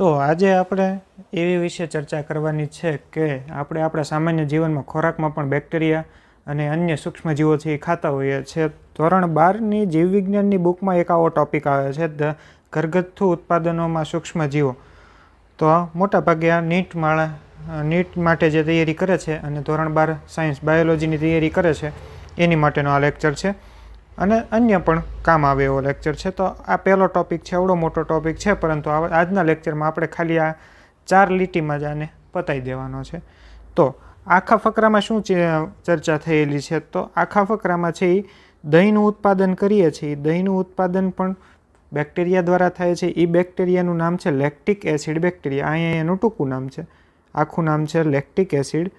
તો આજે આપણે એવી વિશે ચર્ચા કરવાની છે કે આપણે આપણા સામાન્ય જીવનમાં ખોરાકમાં પણ બેક્ટેરિયા અને અન્ય સૂક્ષ્મજીવોથી ખાતા હોઈએ છીએ. ધોરણ બારની જીવવિજ્ઞાનની બુકમાં એક આવો ટોપિક આવે છે, ધ ઘરગથ્થુ ઉત્પાદનોમાં સૂક્ષ્મજીવો તો મોટાભાગે આ નીટ માળા, નીટ માટે જે તૈયારી કરે છે અને ધોરણ બાર સાયન્સ બાયોલોજીની તૈયારી કરે છે, એની માટેનો આ લેક્ચર છે. અને અન્ય પણ કામ આવે એવો લેક્ચર છે. તો આ પહેલો ટોપિક છે એવડો મોટો ટોપિક છે, પરંતુ આજના લેક્ચરમાં આપણે ખાલી આ ચાર લીટીમાં જ આને પતાવી દેવાનો છે. તો આખા ફકરામાં શું ચર્ચા થયેલી છે? તો આખા ફકરામાં છે એ દહીંનું ઉત્પાદન કરીએ છીએ. એ દહીંનું ઉત્પાદન પણ બેક્ટેરિયા દ્વારા થાય છે. એ બેક્ટેરિયાનું નામ છે લેક્ટિક એસિડ બેક્ટેરિયા અહીંયા એનું ટૂંકું નામ છે. આખું નામ છે લેક્ટિક એસિડ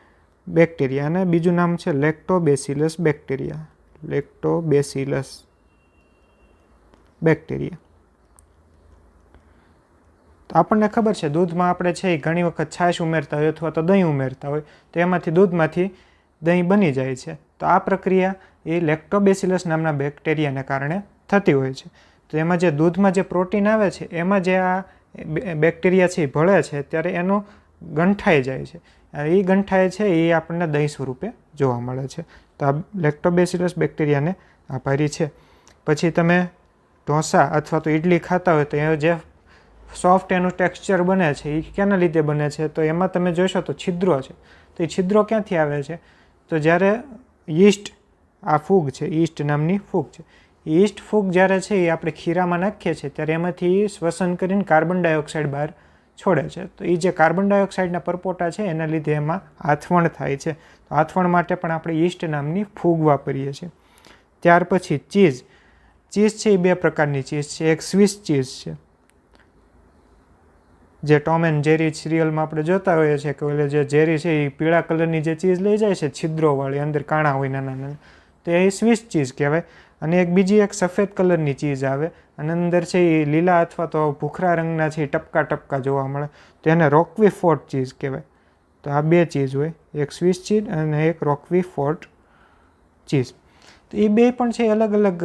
બેક્ટેરિયા અને બીજું નામ છે લેક્ટોબેસિલસ બેક્ટેરિયા લેક્ટોબેસિલસ બેક્ટેરિયા તો આપણને ખબર છે, દૂધમાં આપણે છે એ ઘણી વખત છાશ ઉમેરતા હોય અથવા તો દહીં ઉમેરતા હોય, તો એમાંથી દૂધમાંથી દહીં બની જાય છે. તો આ પ્રક્રિયા એ લેક્ટોબેસિલસ નામના બેક્ટેરિયાને કારણે થતી હોય છે. તો એમાં જે દૂધમાં જે પ્રોટીન આવે છે, એમાં જે આ બેક્ટેરિયા છે એ ભળે છે, ત્યારે એનો ગંઠાઈ જાય છે. એ ગંઠાય છે એ આપણને દહીં સ્વરૂપે જોવા મળે છે. તો આ લેક્ટોબેસિલસ બેક્ટેરિયાને આભારી છે. પછી તમે ઢોસા અથવા તો ઇડલી ખાતા હોય તો એ જે સોફ્ટ એનું ટેક્સચર બને છે એ કેના લીધે બને છે? તો એમાં તમે જોશો તો છિદ્રો છે. તો એ છિદ્રો ક્યાંથી આવે છે? તો જ્યારે યીસ્ટ આ ફૂગ છે ઈસ્ટ નામની ફૂગ છે. ઈસ્ટ ફૂગ જ્યારે છે એ આપણે ખીરામાં નાખીએ છીએ, ત્યારે એમાંથી શ્વસન કરીને કાર્બન ડાયોક્સાઇડ બહાર છોડે છે. તો એ જે કાર્બન ડાયોક્સાઇડના પરપોટા છે, એના લીધે એમાં આથવણ થાય છે. તો આથવણ માટે પણ આપણે ઈસ્ટ નામની ફૂગ વાપરીએ છીએ. ત્યાર પછી ચીઝ. ચીઝ છે એ બે પ્રકારની ચીઝ છે. એક સ્વિસ ચીઝ છે. જે ટોમ એન્ડ જેરી સિરિયલમાં આપણે જોતા હોઈએ છીએ કે ઓલે જે જેરી છે એ પીળા કલરની જે ચીઝ લઈ જાય છે છિદ્રોવાળી અંદર કાણા હોય નાના નાના. તો એ સ્વિસ ચીઝ કહેવાય. અને એક બીજી એક સફેદ કલરની ચીઝ આવે. અને અંદર છે એ લીલા અથવા તો ભૂખરા રંગના છે એ ટપકા ટપકા જોવા મળે. તો એને રોકવી ફોર્ટ ચીઝ કહેવાય. તો આ બે ચીઝ હોય. એક સ્વિસ ચીઝ અને એક રોકવી ફોર્ટ ચીઝ તો એ બે પણ છે અલગ અલગ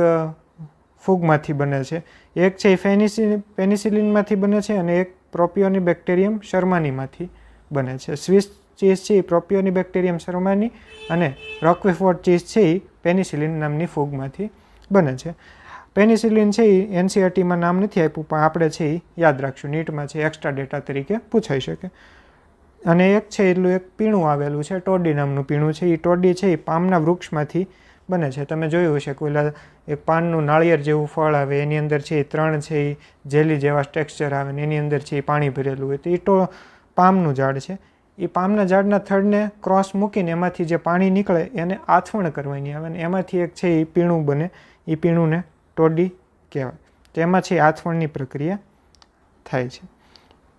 ફૂગમાંથી બને છે. એક છે એ ફેનિસિ પેનિસિલિનમાંથી બને છે અને એક પ્રોપિયોની બેક્ટેરિયમ શર્માનીમાંથી બને છે. સ્વિસ ચીઝ છે એ પ્રોપિયોની બેક્ટેરિયમ શર્માની અને રોકવીફોર્ડ ચીઝ છે એ પેનિસિલિન નામની ફૂગમાંથી બને છે. પેનિસિલિન છે એ એનસીઆરટીમાં નામ નથી આપ્યું, પણ આપણે છે એ યાદ રાખશું, નીટમાં છે એક્સ્ટ્રા ડેટા તરીકે પૂછાઈ શકે. અને એક છે એટલું એક પીણું આવેલું છે, ટોડી નામનું પીણું છે. એ ટોડી છે એ પામના વૃક્ષમાંથી બને છે. તમે જોયું હશે કોઈલા એક પાનનું નાળિયેર જેવું ફળ આવે, એની અંદર છે એ ત્રણ છે એ જેલી જેવા ટેક્સચર આવે ને એની અંદર છે એ પાણી ભરેલું હોય તો એ તો પામનું ઝાડ છે. એ પામના ઝાડના થડને ક્રોસ મૂકીને એમાંથી જે પાણી નીકળે એને આથવણ કરવાની આવે ને એમાંથી એક છે એ પીણું બને. એ પીણુંને ટોડી કહેવાય. તો એમાં છે આથવણની પ્રક્રિયા થાય છે.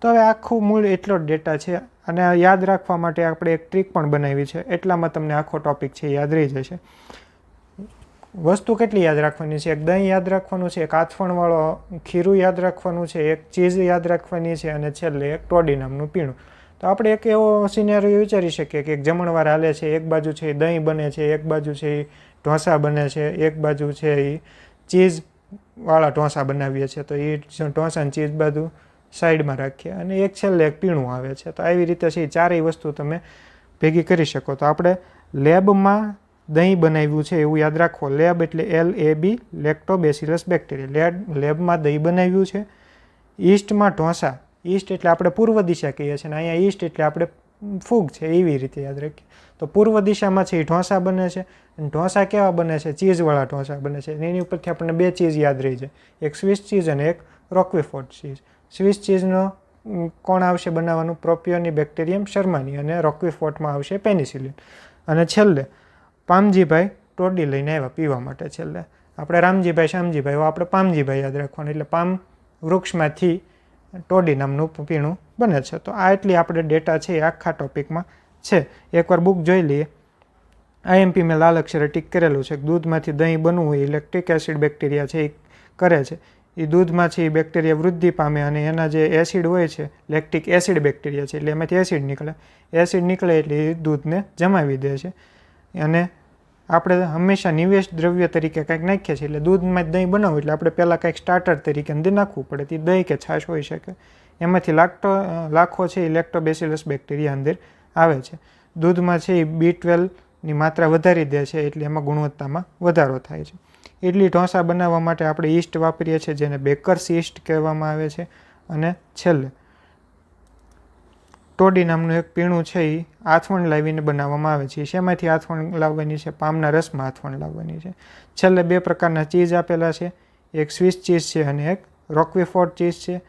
તો હવે આખું મૂળ એટલો જ ડેટા છે અને યાદ રાખવા માટે આપણે એક ટ્રીક પણ બનાવી છે. એટલામાં તમને આખો ટોપિક છે યાદ રહી જશે. વસ્તુ કેટલી યાદ રાખવાની છે? એક દહીં યાદ રાખવાનું છે, એક આથવણવાળો ખીરું યાદ રાખવાનું છે, એક ચીઝ યાદ રાખવાની છે અને છેલ્લે એક ટોડી નામનું પીણું. તો આપણે એક એવો સિનેરિયો વિચારી શકીએ કે એક જમણવાર હાલે છે, એક બાજુ છે એ દહીં બને છે, એક બાજુ છે એ ઢોસા બને છે, એક બાજુ છે એ ચીઝ વાળા ઢોસા બનાવીએ છીએ. તો એ ઢોસા અને ચીઝ બાજુ સાઈડમાં રાખીએ અને એક છેલ્લે એક પીણું આવે છે. તો આવી રીતે છે ચારેય વસ્તુ તમે ભેગી કરી શકો. તો આપણે લેબમાં દહીં બનાવ્યું છે એવું યાદ રાખો. લેબ એટલે L A B lactobacillus bacteria LAB, લેબમાં દહીં બનાવ્યું છે. ઈસ્ટમાં ઢોસા. ઈસ્ટ એટલે આપણે પૂર્વ દિશા કહીએ છીએ અને અહીંયા ઈસ્ટ એટલે આપણે ફૂગ છે એવી રીતે યાદ રાખીએ. તો પૂર્વ દિશામાં છે એ ઢોંસા બને છે અને ઢોંસા કેવા બને છે? ચીઝવાળા ઢોંસા બને છે. એની ઉપરથી આપણને બે ચીઝ યાદ રહી જાય. એક સ્વિસ ચીઝ અને એક રોકવેફોર્ડ ચીઝ. સ્વિસ ચીઝનો કોણ આવશે બનાવવાનું? પ્રોપિયોની બેક્ટેરિયમ શર્માની અને રોકવેફોર્ટમાં આવશે પેનિસિલિન. અને છેલ્લે, પામજીભાઈ ટોડી લઈને આવ્યા પીવા માટે છેલ્લે. આપણે રામજીભાઈ, શ્યામજીભાઈ આપણે પામજીભાઈ યાદ રાખવાનું. એટલે પામ વૃક્ષમાંથી ટોડી નામનું પીણું બને છે. તો આ એટલી આપણે ડેટા છે એ આખા ટોપિકમાં છે. એકવાર બુક જોઈ લઈએ. આઈએમપી મેં લાલ અક્ષરે ટીક કરેલું છે. દૂધમાંથી દહીં બનવું હોય ઇલેક્ટ્રિક એસિડ બેક્ટેરિયા છે એ કરે છે. એ દૂધમાં છે એ બેક્ટેરિયા વૃદ્ધિ પામે અને એના જે એસિડ હોય છે લેક્ટિક એસિડ બેક્ટેરિયા છે, એટલે એમાંથી એસિડ નીકળે. એસિડ નીકળે એટલે એ દૂધને જમાવી દે છે. અને આપણે હંમેશા નિવેશ દ્રવ્ય તરીકે કંઈક નાખીએ છીએ, એટલે દૂધમાં દહીં બનાવવું એટલે આપણે પહેલાં કંઈક સ્ટાર્ટર તરીકે અંદર નાખવું પડે, તે દહીં કે છાશ હોઈ શકે. એમાંથી લાક્ટો લાખો છે એ લેક્ટોબેસિલસ બેક્ટેરિયા અંદર આવે છે. દૂધમાં છે એ બી ટ્વેલ્વની માત્રા વધારી દે છે, એટલે એમાં ગુણવત્તામાં વધારો થાય છે. ઇડલી ઢોસા બનાવવા માટે આપણે ઈસ્ટ વાપરીએ છીએ, જેને બેકર્સ ઈસ્ટ કહેવામાં આવે છે. અને છેલ્લે ટોડી નામનું એક પીણું છે એ આથવણ લાવીને બનાવવામાં આવે છે. શેમાંથી આથવણ લાવવાની છે? પામના રસમાં આથવણ લાવવાની છે. છેલ્લે બે પ્રકારના ચીઝ આપેલા છે. એક સ્વિસ ચીઝ છે અને એક રોકવેફોર્ડ ચીઝ છે.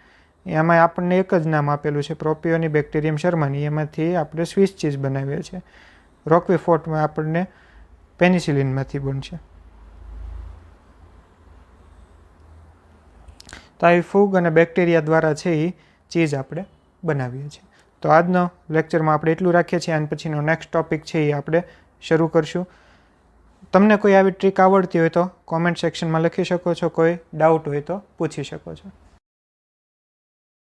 એમાં આપણને એક જ નામ આપેલું છે પ્રોપિયોની બેક્ટેરિયમ શર્માની. એમાંથી આપણે સ્વિસ ચીઝ બનાવીએ છીએ. રોકવેફોર્ટમાં આપણને પેનિસિલિનમાંથી બનશે. તો આવી ફૂગ અને બેક્ટેરિયા દ્વારા છે એ ચીઝ આપણે બનાવીએ છીએ. તો આજનો લેક્ચરમાં આપણે એટલું રાખીએ છીએ અને પછીનો નેક્સ્ટ ટોપિક છે એ આપણે શરૂ કરશું. તમને કોઈ આવી ટ્રીક આવડતી હોય તો કોમેન્ટ સેક્શનમાં લખી શકો છો, કોઈ ડાઉટ હોય તો પૂછી શકો છો.